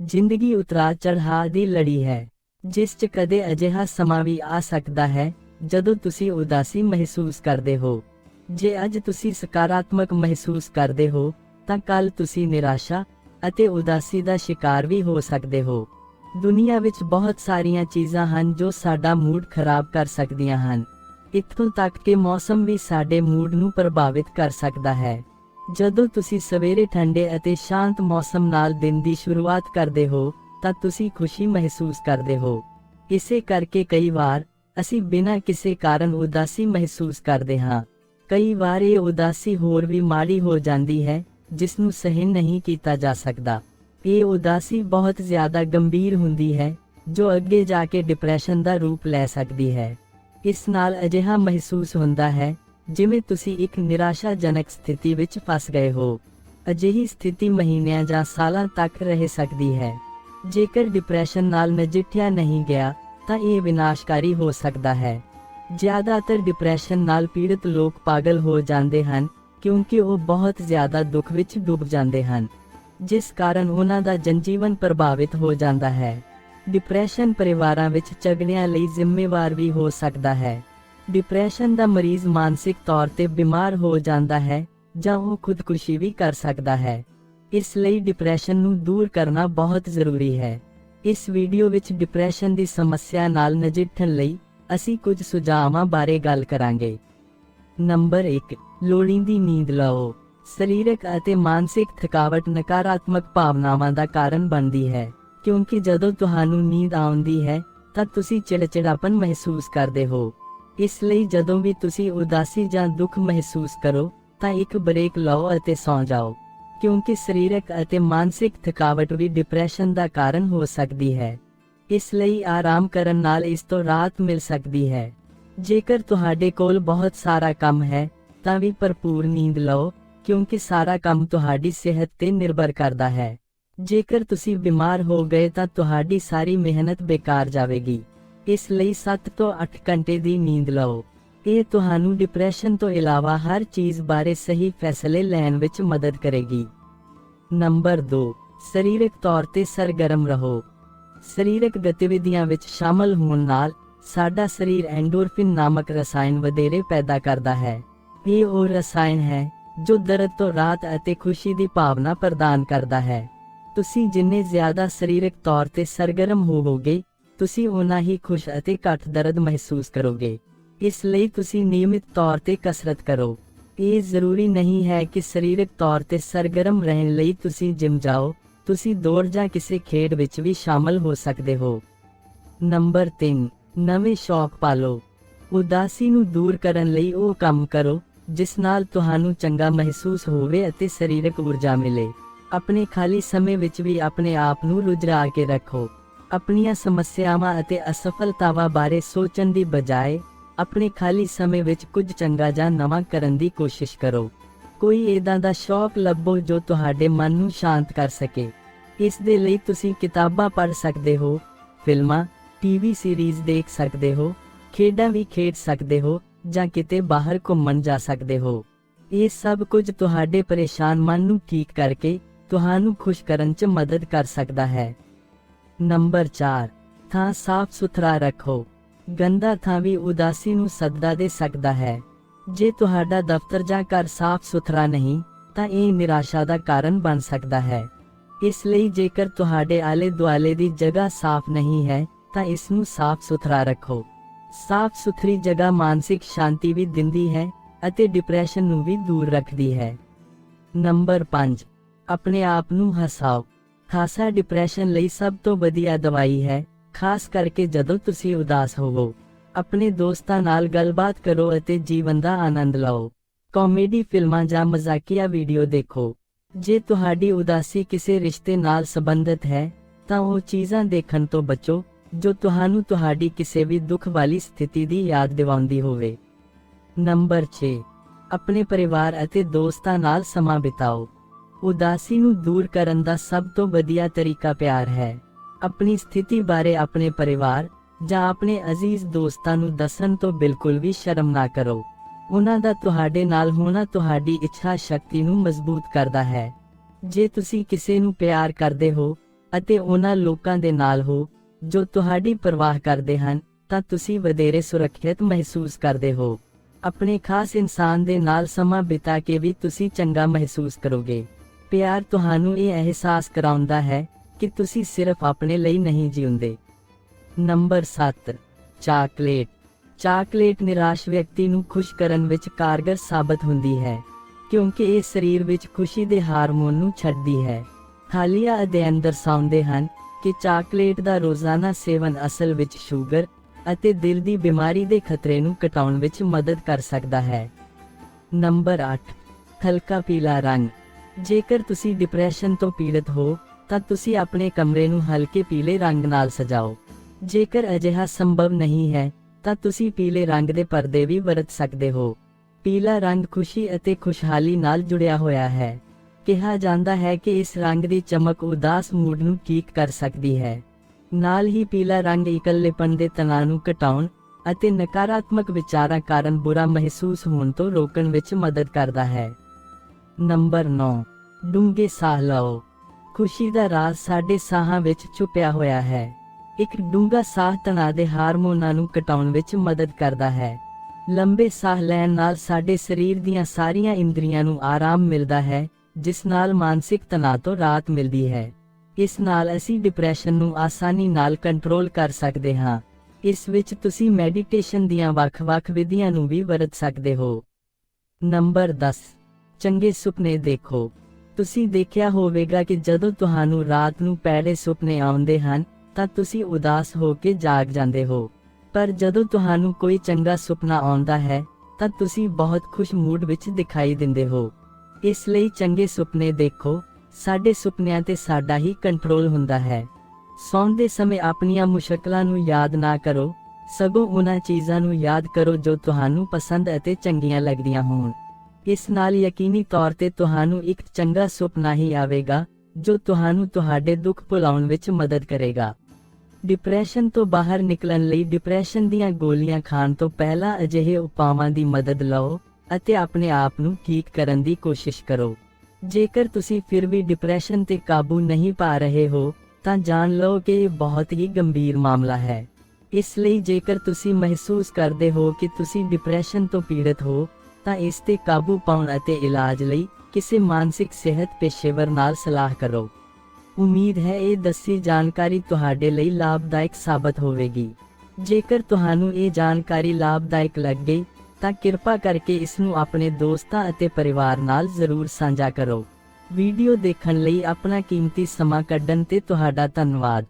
ਜ਼ਿੰਦਗੀ ਉਤਰਾ ਚੜ੍ਹਾਅ ਦੀ ਲੜੀ ਹੈ, ਜਿਸ 'ਚ ਕਦੇ ਅਜਿਹਾ ਸਮਾਂ ਵੀ ਆ ਸਕਦਾ ਹੈ, ਜਦੋਂ ਤੁਸੀਂ ਉਦਾਸੀ ਮਹਿਸੂਸ ਕਰਦੇ ਹੋ। ਜੇ ਅੱਜ ਤੁਸੀਂ ਸਕਾਰਾਤਮਕ ਮਹਿਸੂਸ ਕਰਦੇ ਹੋ, ਤਾਂ ਕੱਲ ਤੁਸੀਂ ਨਿਰਾਸ਼ਾ ਅਤੇ ਉਦਾਸੀ ਦਾ ਸ਼ਿਕਾਰ ਵੀ ਹੋ ਸਕਦੇ ਹੋ। ਦੁਨੀਆ ਵਿੱਚ ਬਹੁਤ ਸਾਰੀਆਂ ਚੀਜ਼ਾਂ ਹਨ ਜੋ ਸਾਡਾ ਮੂਡ ਖਰਾਬ ਕਰ ਸਕਦੀਆਂ ਹਨ। ਇੱਥੋਂ ਤੱਕ ਕਿ ਮੌਸਮ ਵੀ ਸਾਡੇ ਮੂਡ ਨੂੰ ਪ੍ਰਭਾਵਿਤ ਕਰ ਸਕਦਾ ਹੈ। ਜਦੋਂ ਤੁਸੀਂ ਸਵੇਰੇ ਠੰਡੇ ਅਤੇ ਸ਼ਾਂਤ ਮੌਸਮ ਨਾਲ ਦਿਨ ਦੀ ਸ਼ੁਰੂਆਤ ਕਰਦੇ ਹੋ, ਤਾਂ ਤੁਸੀਂ ਖੁਸ਼ੀ ਮਹਿਸੂਸ ਕਰਦੇ ਹੋ। ਇਸੇ ਕਰਕੇ ਕਈ ਵਾਰ, ਅਸੀਂ ਬਿਨਾਂ ਕਿਸੇ ਕਾਰਨ ਉਦਾਸੀ ਮਹਿਸੂਸ ਕਰਦੇ ਹਾਂ। ਕਈ ਵਾਰ ਇਹ ਉਦਾਸੀ ਹੋਰ ਵੀ ਮਾੜੀ ਹੋ ਜਾਂਦੀ ਹੈ ਜਿਸ ਨੂੰ ਸਹਿਨ ਨਹੀਂ ਕੀਤਾ ਜਾ ਸਕਦਾ। ਇਹ ਉਦਾਸੀ ਬਹੁਤ ਜ਼ਿਆਦਾ ਗੰਭੀਰ ਹੁੰਦੀ ਹੈ, ਜੋ ਅੱਗੇ ਜਾ ਕੇ ਡਿਪਰੈਸ਼ਨ ਦਾ ਰੂਪ ਲੈ ਸਕਦੀ ਹੈ। ਇਸ ਨਾਲ ਅਜਿਹਾ ਮਹਿਸੂਸ ਹੁੰਦਾ ਹੈ ਜਿਵੇਂ ਤੁਸੀਂ ਇੱਕ ਨਿਰਾਸ਼ਾਜਨਕ ਸਥਿਤੀ ਵਿੱਚ ਫਸ ਗਏ ਹੋ, ਅਜਿਹੀ ਸਥਿਤੀ ਮਹੀਨਿਆਂ ਜਾਂ ਸਾਲਾਂ ਤੱਕ ਰਹਿ ਸਕਦੀ ਹੈ। ਜੇਕਰ ਡਿਪਰੈਸ਼ਨ ਨਾਲ ਨਜਿੱਠਿਆ ਨਹੀਂ ਗਿਆ, ਤਾਂ ਇਹ ਵਿਨਾਸ਼ਕਾਰੀ ਹੋ ਸਕਦਾ ਹੈ। ਜ਼ਿਆਦਾਤਰ ਡਿਪਰੈਸ਼ਨ ਨਾਲ ਪੀੜਤ ਲੋਕ ਪਾਗਲ ਹੋ ਜਾਂਦੇ ਹਨ, ਕਿਉਂਕਿ ਉਹ ਬਹੁਤ ਜ਼ਿਆਦਾ ਦੁੱਖ ਵਿੱਚ ਡੁੱਬ ਜਾਂਦੇ ਹਨ। ਜਿਸ ਕਾਰਨ ਉਹਨਾਂ ਦਾ ਜਨਜੀਵਨ ਪ੍ਰਭਾਵਿਤ ਹੋ ਜਾਂਦਾ ਹੈ। ਡਿਪਰੈਸ਼ਨ ਪਰਿਵਾਰਾਂ ਵਿੱਚ ਝਗੜਿਆਂ ਲਈ ਜ਼ਿੰਮੇਵਾਰ ਵੀ ਹੋ ਸਕਦਾ ਹੈ। ਡਿਪਰੈਸ਼ਨ ਦਾ ਮਰੀਜ਼ ਮਾਨਸਿਕ ਤੌਰ ਤੇ ਬਿਮਾਰ ਹੋ ਜਾਂਦਾ ਹੈ ਜਾਂ ਉਹ ਖੁਦਕੁਸ਼ੀ ਵੀ ਕਰ ਸਕਦਾ ਹੈ। ਇਸ ਲਈ ਡਿਪਰੈਸ਼ਨ ਨੂੰ ਦੂਰ ਕਰਨਾ ਬਹੁਤ ਜ਼ਰੂਰੀ ਹੈ। ਇਸ ਵੀਡੀਓ ਵਿੱਚ ਡਿਪਰੈਸ਼ਨ ਦੀ ਸਮੱਸਿਆ ਨਾਲ ਨਜਿੱਠਣ ਲਈ ਅਸੀਂ ਕੁਝ ਸੁਝਾਵਾਂ ਬਾਰੇ ਗੱਲ ਕਰਾਂਗੇ। ਨੰਬਰ 1 ਲੋੜੀਂਦੀ ਨੀਂਦ ਲਓ। ਸਰੀਰਕ ਅਤੇ ਮਾਨਸਿਕ ਥਕਾਵਟ ਨਕਾਰਾਤਮਕ ਭਾਵਨਾਵਾਂ ਦਾ ਕਾਰਨ ਬਣਦੀ ਹੈ, ਕਿਉਂਕਿ ਜਦੋਂ ਤੁਹਾਨੂੰ ਨੀਂਦ ਆਉਂਦੀ ਹੈ, ਤਾਂ ਤੁਸੀਂ ਚਿੜਚਿੜਾਪਨ ਮਹਿਸੂਸ ਕਰਦੇ ਹੋ। ਇਸ ਲਈ ਜਦੋਂ ਵੀ ਤੁਸੀਂ ਉਦਾਸੀ ਜਾਂ ਦੁੱਖ ਮਹਿਸੂਸ ਕਰੋ, ਤਾਂ ਇੱਕ ਬ੍ਰੇਕ ਲਓ ਅਤੇ ਸੌਂ ਜਾਓ। ਕਿਉਂਕਿ ਸਰੀਰਕ ਅਤੇ ਮਾਨਸਿਕ ਥਕਾਵਟ ਵੀ ਡਿਪਰੈਸ਼ਨ ਦਾ ਕਾਰਨ ਹੋ ਸਕਦੀ ਹੈ। ਇਸ ਲਈ ਆਰਾਮ ਕਰਨ ਨਾਲ ਇਸ ਤੋਂ ਰਾਹਤ ਮਿਲ ਸਕਦੀ ਹੈ। ਜੇਕਰ ਤੁਹਾਡੇ ਕੋਲ ਬਹੁਤ ਸਾਰਾ ਕੰਮ ਹੈ, ਤਾਂ ਵੀ ਭਰਪੂਰ ਨੀਂਦ ਲਓ, ਕਿਉਂਕਿ ਸਾਰਾ ਕੰਮ ਤੁਹਾਡੀ ਸਿਹਤ ਤੇ ਨਿਰਭਰ ਕਰਦਾ ਹੈ। ਜੇਕਰ ਤੁਸੀਂ ਬਿਮਾਰ ਹੋ ਗਏ ਤਾਂ ਤੁਹਾਡੀ ਸਾਰੀ ਮਿਹਨਤ ਬੇਕਾਰ ਜਾਵੇਗੀ। ਇਸ ਲਈ 7 ਤੋਂ 8 ਘੰਟੇ ਦੀ ਨੀਂਦ ਲਓ। ਇਹ ਤੁਹਾਨੂੰ ਡਿਪਰੈਸ਼ਨ ਤੋਂ ਇਲਾਵਾ ਹਰ ਚੀਜ਼ ਬਾਰੇ ਸਹੀ ਫੈਸਲੇ ਲੈਣ ਵਿੱਚ ਮਦਦ ਕਰੇਗੀ। ਨੰਬਰ 2 ਸਰੀਰਕ ਤੌਰ ਤੇ ਸਰਗਰਮ ਰਹੋ। ਸਰੀਰਕ ਗਤੀਵਿਧੀਆਂ ਵਿੱਚ ਸ਼ਾਮਲ ਹੋਣ ਨਾਲ ਸਾਡਾ ਸਰੀਰ ਐਂਡੋਰਫਿਨ ਨਾਮਕ ਰਸਾਇਣ ਵਧੇਰੇ ਪੈਦਾ ਕਰਦਾ ਹੈ। ਇਹ ਉਹ ਰਸਾਇਣ ਹੈ ਜੋ ਦਰਦ ਤੋਂ ਰਾਹਤ ਅਤੇ ਖੁਸ਼ੀ ਦੀ ਭਾਵਨਾ ਪ੍ਰਦਾਨ ਕਰਦਾ ਹੈ। ਤੁਸੀਂ ਜਿੰਨੇ ਜ਼ਿਆਦਾ ਸਰੀਰਕ ਤੌਰ ਤੇ ਸਰਗਰਮ ਹੋਵੋਗੇ ਤੁਸੀਂ ਉਨਾ ਹੀ ਖੁਸ਼ ਅਤੇ ਘੱਟ ਦਰਦ ਮਹਿਸੂਸ ਕਰੋਗੇ। ਇਸ ਲਈ ਤੁਸੀਂ ਨਿਯਮਿਤ ਤੌਰ ਤੇ ਕਸਰਤ ਕਰੋ। ਇਹ ਜ਼ਰੂਰੀ ਨਹੀਂ ਹੈ ਕਿ ਸਰੀਰਕ ਤੌਰ ਤੇ ਸਰਗਰਮ ਰਹਿਣ ਲਈ ਤੁਸੀਂ ਜਿਮ ਜਾਓ, ਤੁਸੀਂ ਦੌੜ ਜਾਂ ਕਿਸੇ ਖੇਡ ਵਿੱਚ ਵੀ ਸ਼ਾਮਲ ਹੋ ਸਕਦੇ ਹੋ। ਨੰਬਰ 3 ਨਵੇਂ ਸ਼ੌਕ ਪਾਲੋ। ਉਦਾਸੀ ਨੂੰ ਦੂਰ ਕਰਨ ਲਈ ਉਹ ਕੰਮ ਕਰੋ, ਜਿਸ ਨਾਲ ਤੁਹਾਨੂੰ ਚੰਗਾ ਮਹਿਸੂਸ ਹੋਵੇ ਅਤੇ ਸਰੀਰਕ ਊਰਜਾ ਮਿਲੇ। ਆਪਣੇ ਖਾਲੀ ਸਮੇਂ ਵਿੱਚ ਵੀ ਆਪਣੇ ਆਪ ਨੂੰ ਰੁਝਰਾ ਕੇ ਰੱਖੋ। ਆਪਣੀਆਂ ਸਮੱਸਿਆਵਾਂ ਅਤੇ ਅਸਫਲਤਾਵਾਂ ਬਾਰੇ ਸੋਚਣ ਦੀ ਬਜਾਏ, ਆਪਣੇ ਖਾਲੀ ਸਮੇਂ ਵਿੱਚ ਕੁਝ ਚੰਗਾ ਜਾਂ ਨਵਾਂ ਕਰਨ ਦੀ ਕੋਸ਼ਿਸ਼ ਕਰੋ। ਕੋਈ ਏਦਾਂ ਦਾ ਸ਼ੌਕ ਲੱਭੋ ਜੋ ਤੁਹਾਡੇ ਮਨ ਨੂੰ ਸ਼ਾਂਤ ਕਰ ਸਕੇ। ਇਸ ਦੇ ਲਈ ਤੁਸੀਂ ਕਿਤਾਬਾਂ ਪੜ੍ਹ ਸਕਦੇ ਹੋ, ਫਿਲਮਾਂ ਟੀਵੀ ਸੀਰੀਜ਼ ਦੇਖ ਸਕਦੇ ਹੋ, ਖੇਡਾਂ ਵੀ ਖੇਡ ਸਕਦੇ ਹੋ, ਜਾਂ ਕਿਤੇ ਬਾਹਰ ਘੁੰਮਣ ਜਾ ਸਕਦੇ ਹੋ। ਇਹ ਸਭ ਕੁਝ ਤੁਹਾਡੇ ਪਰੇਸ਼ਾਨ ਮਨ ਨੂੰ ਠੀਕ ਕਰਕੇ, ਤੁਹਾਨੂੰ ਖੁਸ਼ ਕਰਨ 'ਚ ਮਦਦ ਕਰ ਸਕਦਾ ਹੈ। ਨੰਬਰ 4 ਥਾਂ ਸਾਫ਼ ਸੁਥਰਾ ਰੱਖੋ। ਗੰਦਾ ਥਾਂ ਵੀ ਉਦਾਸੀ ਨੂੰ ਸੱਦਾ ਦੇ ਸਕਦਾ ਹੈ। ਜੇ ਤੁਹਾਡਾ ਦਫ਼ਤਰ ਜਾਂ ਘਰ ਸਾਫ਼ ਸੁਥਰਾ ਨਹੀਂ, ਤਾਂ ਇਹ ਨਿਰਾਸ਼ਾ ਦਾ ਕਾਰਨ ਬਣ ਸਕਦਾ ਹੈ। ਇਸ ਲਈ ਜੇਕਰ ਤੁਹਾਡੇ ਆਲੇ ਦੁਆਲੇ ਦੀ ਜਗ੍ਹਾ ਸਾਫ਼ ਨਹੀਂ ਹੈ, ਤਾਂ ਇਸ ਨੂੰ ਸਾਫ਼ ਸੁਥਰਾ ਰੱਖੋ। ਸਾਫ਼ ਸੁਥਰੀ ਜਗ੍ਹਾ ਮਾਨਸਿਕ ਸ਼ਾਂਤੀ ਵੀ ਦਿੰਦੀ ਹੈ ਅਤੇ ਡਿਪਰੈਸ਼ਨ ਨੂੰ ਵੀ ਦੂਰ ਰੱਖਦੀ ਹੈ। ਨੰਬਰ 5 ਆਪਣੇ ਆਪ ਨੂੰ ਹਸਾਓ। ਖਾਸਾ ਡਿਪਰੈਸ਼ਨ ਲਈ ਸਭ ਤੋਂ ਵਧੀਆ ਦਵਾਈ ਹੈ, ਖਾਸ ਕਰਕੇ ਜਦੋਂ ਤੁਸੀਂ ਉਦਾਸ ਹੋਵੋ। ਆਪਣੇ ਦੋਸਤਾਂ ਨਾਲ ਗੱਲਬਾਤ ਕਰੋ ਅਤੇ ਜੀਵਨ ਦਾ ਆਨੰਦ ਲਓ। ਕਾਮੇਡੀ ਫਿਲਮਾਂ ਜਾਂ ਮਜ਼ਾਕੀਆ ਵੀਡੀਓ ਦੇਖੋ। ਜੇ ਤੁਹਾਡੀ ਉਦਾਸੀ ਕਿਸੇ ਰਿਸ਼ਤੇ ਨਾਲ ਸੰਬੰਧਿਤ ਹੈ, ਤਾਂ ਉਹ ਚੀਜ਼ਾਂ ਦੇਖਣ ਤੋਂ ਬਚੋ, ਜੋ ਤੁਹਾਨੂੰ ਤੁਹਾਡੀ ਕਿਸੇ ਵੀ ਦੁੱਖ ਵਾਲੀ ਸਥਿਤੀ ਦੀ ਯਾਦ ਦਿਵਾਉਂਦੀ ਹੋਵੇ। ਨੰਬਰ 6 ਆਪਣੇ ਪਰਿਵਾਰ ਅਤੇ ਦੋਸਤਾਂ ਨਾਲ ਸਮਾਂ ਬਿਤਾਓ। ਉਦਾਸੀ ਨੂੰ ਦੂਰ ਕਰਨ ਦਾ ਸਭ ਤੋਂ ਵਧੀਆ ਤਰੀਕਾ ਪਿਆਰ ਹੈ। ਆਪਣੀ ਸਥਿਤੀ ਬਾਰੇ ਆਪਣੇ ਪਰਿਵਾਰ ਜਾਂ ਆਪਣੇ ਅਜ਼ੀਜ਼ ਦੋਸਤਾਂ ਨੂੰ ਦੱਸਣ ਤੋਂ ਬਿਲਕੁਲ ਵੀ ਸ਼ਰਮ ਨਾ ਕਰੋ। ਉਹਨਾਂ ਦਾ ਤੁਹਾਡੇ ਨਾਲ ਹੋਣਾ ਤੁਹਾਡੀ ਇੱਛਾ ਸ਼ਕਤੀ ਨੂੰ ਮਜ਼ਬੂਤ ਕਰਦਾ ਹੈ। ਜੇ ਤੁਸੀਂ ਕਿਸੇ ਨੂੰ ਪਿਆਰ ਕਰਦੇ ਹੋ ਅਤੇ ਉਹਨਾਂ ਲੋਕਾਂ ਦੇ ਨਾਲ ਹੋ, ਜੋ ਤੁਹਾਡੀ ਪਰਵਾਹ ਕਰਦੇ ਹਨ, ਤਾਂ ਤੁਸੀਂ ਵਧੇਰੇ ਸੁਰੱਖਿਅਤ ਮਹਿਸੂਸ ਕਰਦੇ ਹੋ। ਆਪਣੇ ਖਾਸ ਇਨਸਾਨ ਦੇ ਨਾਲ ਸਮਾਂ ਬਿਤਾ ਕੇ ਵੀ ਤੁਸੀਂ ਚੰਗਾ ਮਹਿਸੂਸ ਕਰੋਗੇ। ਪਿਆਰ ਤੁਹਾਨੂੰ ਇਹ ਅਹਿਸਾਸ ਕਰਾਉਂਦਾ ਹੈ ਕਿ ਤੁਸੀਂ ਸਿਰਫ ਆਪਣੇ ਲਈ ਨਹੀਂ ਜਿਉਂਦੇ। Number 7 chocolate. ਚਾਕਲੇਟ ਨਿਰਾਸ਼ ਵਿਅਕਤੀ ਨੂੰ ਖੁਸ਼ ਕਰਨ ਵਿੱਚ ਕਾਰਗਰ ਸਾਬਤ ਹੁੰਦੀ ਹੈ, ਕਿਉਂਕਿ ਇਹ ਸਰੀਰ ਵਿੱਚ ਖੁਸ਼ੀ ਦੇ ਹਾਰਮੋਨ ਨੂੰ ਛੱਡਦੀ ਹੈ। ਹਾਲੀਆ ਅਧਿਐਨ ਦਰਸਾਉਂਦੇ ਹਨ ਕਿ ਚਾਕਲੇਟ ਦਾ ਰੋਜ਼ਾਨਾ ਸੇਵਨ ਅਸਲ ਵਿੱਚ ਸ਼ੂਗਰ ਅਤੇ ਦਿਲ ਦੀ ਬਿਮਾਰੀ ਦੇ ਖਤਰੇ ਨੂੰ ਘਟਾਉਣ ਵਿੱਚ ਮਦਦ ਕਰ ਸਕਦਾ ਹੈ। ਨੰਬਰ 8 ਹਲਕਾ ਪੀਲਾ ਰੰਗ। ਜੇਕਰ ਤੁਸੀਂ ਡਿਪਰੈਸ਼ਨ ਤੋਂ ਪੀੜਤ ਹੋ, ਤਾਂ ਤੁਸੀਂ ਆਪਣੇ ਕਮਰੇ ਨੂੰ ਹਲਕੇ ਪੀਲੇ ਰੰਗ ਨਾਲ ਸਜਾਓ। ਜੇਕਰ ਅਜਿਹਾ ਸੰਭਵ ਨਹੀਂ ਹੈ, ਤਾਂ ਤੁਸੀਂ ਪੀਲੇ ਰੰਗ ਦੇ ਪਰਦੇ ਵੀ ਵਰਤ ਸਕਦੇ ਹੋ। ਪੀਲਾ ਰੰਗ ਖੁਸ਼ੀ ਅਤੇ ਖੁਸ਼ਹਾਲੀ ਨਾਲ ਜੁੜਿਆ ਹੋਇਆ ਹੈ। ਕਿਹਾ ਜਾਂਦਾ ਹੈ ਕਿ ਇਸ ਰੰਗ ਦੀ ਚਮਕ ਉਦਾਸ ਮੂਡ ਨੂੰ ਠੀਕ ਕਰ ਸਕਦੀ ਹੈ। ਨਾਲ ਹੀ ਪੀਲਾ ਰੰਗ ਇਕੱਲੇਪਨ ਦੇ ਤਣਾਅ ਨੂੰ ਘਟਾਉਣ ਅਤੇ ਨਕਾਰਾਤਮਕ ਵਿਚਾਰਾਂ ਕਾਰਨ ਬੁਰਾ ਮਹਿਸੂਸ ਹੋਣ ਤੋਂ ਰੋਕਣ ਵਿੱਚ ਮਦਦ ਕਰਦਾ ਹੈ। ਨੰਬਰ 9 ਡੂੰਘੇ ਸਾਹ ਲਓ। ਖੁਸ਼ੀ ਦਾ ਰਾਜ਼ ਸਾਡੇ ਸਾਹਾਂ ਵਿੱਚ ਛੁਪਿਆ ਹੋਇਆ ਹੈ। ਇੱਕ ਡੂੰਘਾ ਸਾਹ ਤਣਾਅ ਦੇ ਹਾਰਮੋਨਾਂ ਨੂੰ ਘਟਾਉਣ ਵਿੱਚ ਮਦਦ ਕਰਦਾ ਹੈ। ਲੰਬੇ ਸਾਹ ਲੈਣ ਨਾਲ ਸਾਡੇ ਸਰੀਰ ਦੀਆਂ ਸਾਰੀਆਂ ਇੰਦਰੀਆਂ ਨੂੰ ਆਰਾਮ ਮਿਲਦਾ ਹੈ, ਜਿਸ ਨਾਲ ਮਾਨਸਿਕ ਤਣਾਅ ਤੋਂ ਰਾਹਤ ਮਿਲਦੀ ਹੈ। ਇਸ ਨਾਲ ਅਸੀਂ ਡਿਪਰੈਸ਼ਨ ਨੂੰ ਆਸਾਨੀ ਨਾਲ ਕੰਟਰੋਲ ਕਰ ਸਕਦੇ ਹਾਂ। ਇਸ ਵਿੱਚ ਤੁਸੀਂ ਮੈਡੀਟੇਸ਼ਨ ਦੀਆਂ ਵੱਖ-ਵੱਖ ਵਿਧੀਆਂ ਨੂੰ ਵੀ ਵਰਤ ਸਕਦੇ ਹੋ। ਨੰਬਰ 10 ਚੰਗੇ ਸੁਪਨੇ ਦੇਖੋ। ਤੁਸੀਂ ਦੇਖਿਆ ਹੋਵੇਗਾ ਕਿ ਜਦੋਂ ਤੁਹਾਨੂੰ ਰਾਤ ਨੂੰ ਪੈੜੇ ਸੁਪਨੇ ਆਉਂਦੇ ਹਨ, ਤਾਂ ਤੁਸੀਂ ਉਦਾਸ ਹੋ ਕੇ ਜਾਗ ਜਾਂਦੇ ਹੋ। ਪਰ ਜਦੋਂ ਤੁਹਾਨੂੰ ਕੋਈ ਚੰਗਾ ਸੁਪਨਾ ਆਉਂਦਾ ਹੈ, ਤਾਂ ਤੁਸੀਂ ਬਹੁਤ ਖੁਸ਼ ਮੂਡ ਵਿੱਚ ਦਿਖਾਈ ਦਿੰਦੇ ਹੋ। ਇਸ ਲਈ ਚੰਗੇ ਸੁਪਨੇ ਦੇਖੋ, ਸਾਡੇ ਸੁਪਨਿਆਂ ਤੇ ਸਾਡਾ ਹੀ ਕੰਟਰੋਲ ਹੁੰਦਾ ਹੈ। ਸੌਣ ਦੇ ਸਮੇਂ ਆਪਣੀਆਂ ਮੁਸ਼ਕਲਾਂ ਨੂੰ ਯਾਦ ਨਾ ਕਰੋ, ਸਗੋਂ ਉਹਨਾਂ ਚੀਜ਼ਾਂ ਨੂੰ ਯਾਦ ਕਰੋ ਜੋ ਤੁਹਾਨੂੰ ਪਸੰਦ ਅਤੇ ਚੰਗੀਆਂ ਲੱਗਦੀਆਂ ਹੋਣ। ਇਸ ਨਾਲ ਯਕੀਨੀ ਤੌਰ ਤੇ ਤੁਹਾਨੂੰ ਇੱਕ ਚੰਗਾ ਸੁਪਨਾ ਹੀ ਆਵੇਗਾ, ਜੋ ਤੁਹਾਨੂੰ ਤੁਹਾਡੇ ਦੁੱਖ ਭੁਲਾਉਣ ਵਿੱਚ ਮਦਦ ਕਰੇਗਾ। ਡਿਪਰੈਸ਼ਨ ਤੋਂ ਬਾਹਰ ਨਿਕਲਣ ਲਈ ਡਿਪਰੈਸ਼ਨ ਦੀਆਂ ਗੋਲੀਆਂ ਖਾਣ ਤੋਂ ਪਹਿਲਾਂ ਅਜਿਹੇ ਉਪਾਵਾਂ ਦੀ ਮਦਦ ਲਓ ਅਤੇ ਆਪਣੇ ਆਪ ਨੂੰ ਠੀਕ ਕਰਨ ਦੀ ਕੋਸ਼ਿਸ਼ ਕਰੋ। ਜੇਕਰ ਤੁਸੀਂ ਫਿਰ ਵੀ ਡਿਪਰੈਸ਼ਨ ਤੇ ਕਾਬੂ ਨਹੀਂ ਪਾ ਰਹੇ ਹੋ, ਤਾਂ ਜਾਣ ਲਓ ਕਿ ਇਹ ਬਹੁਤ ਹੀ ਗੰਭੀਰ ਮਾਮਲਾ ਹੈ। ਇਸ ਲਈ ਜੇਕਰ ਤੁਸੀਂ ਮਹਿਸੂਸ ਕਰਦੇ ਹੋ ਕਿ ਤੁਸੀਂ ਡਿਪਰੈਸ਼ਨ ਤੋਂ ਪੀੜਤ ਹੋ ਤਾਂ ਇਸ ਤੇ ਕਾਬੂ ਪਾਉਣ ਅਤੇ ਇਲਾਜ ਲਈ ਕਿਸੇ ਮਾਨਸਿਕ ਸਿਹਤ ਪੇਸ਼ੇਵਰ ਨਾਲ ਸਲਾਹ ਕਰੋ। ਉਮੀਦ ਹੈ ਇਹ ਦੱਸੀ ਜਾਣਕਾਰੀ ਤੁਹਾਡੇ ਲਈ ਲਾਭਦਾਇਕ ਸਾਬਤ ਹੋਵੇਗੀ। ਜੇਕਰ ਤੁਹਾਨੂੰ ਇਹ ਜਾਣਕਾਰੀ ਲਾਭਦਾਇਕ ਲੱਗੇ, ਤਾਂ ਕਿਰਪਾ ਕਰਕੇ ਇਸ ਨੂੰ ਆਪਣੇ ਦੋਸਤਾਂ ਅਤੇ ਪਰਿਵਾਰ ਨਾਲ ਜ਼ਰੂਰ ਸਾਂਝਾ ਕਰੋ। ਵੀਡੀਓ ਦੇਖਣ ਲਈ ਆਪਣਾ ਕੀਮਤੀ ਸਮਾਂ ਕੱਢਣ ਤੇ ਤੁਹਾਡਾ ਧੰਨਵਾਦ।